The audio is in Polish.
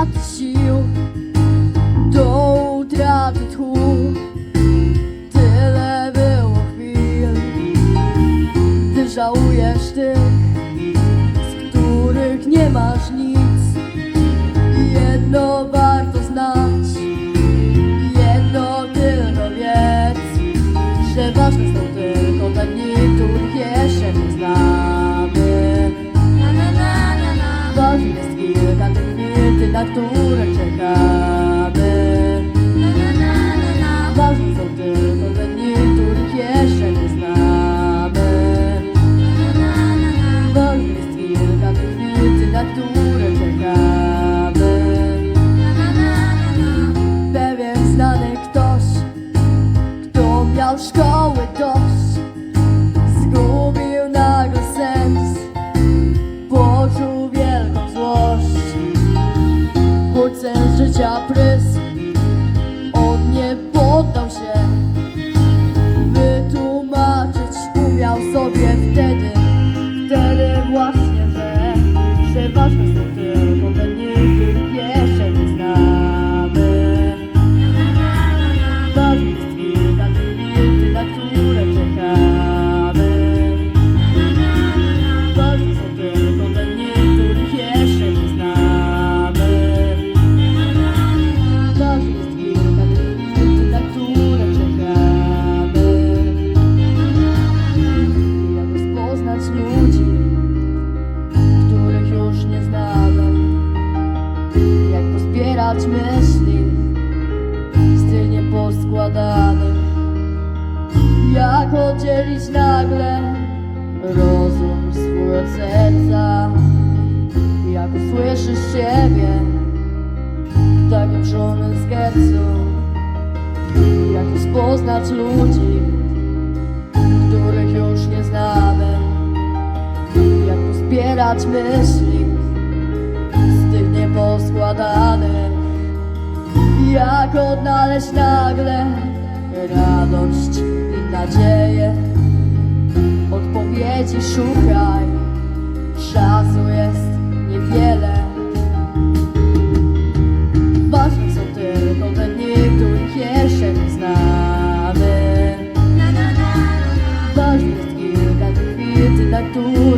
strat sił do utraty tchu. Tyle było chwil, gdy żałujesz tym. katulad siya. sobie wtedy, wtedy właśnie, że przeważne są myśli z nieposkładanych Jak oddzielić nagle rozum swój od serca? Jak usłyszysz siebie tak wrzony z getsu Jak rozpoznać ludzi których już nie znamy? Jak uzbierać myśli z tych nieposkładanych? Jak odnaleźć nagle radość i nadzieję? Odpowiedzi szukaj, czasu jest niewiele. Ważne są tylko te dni, których jeszcze nie znamy. Jest kilka tych chwil, dla których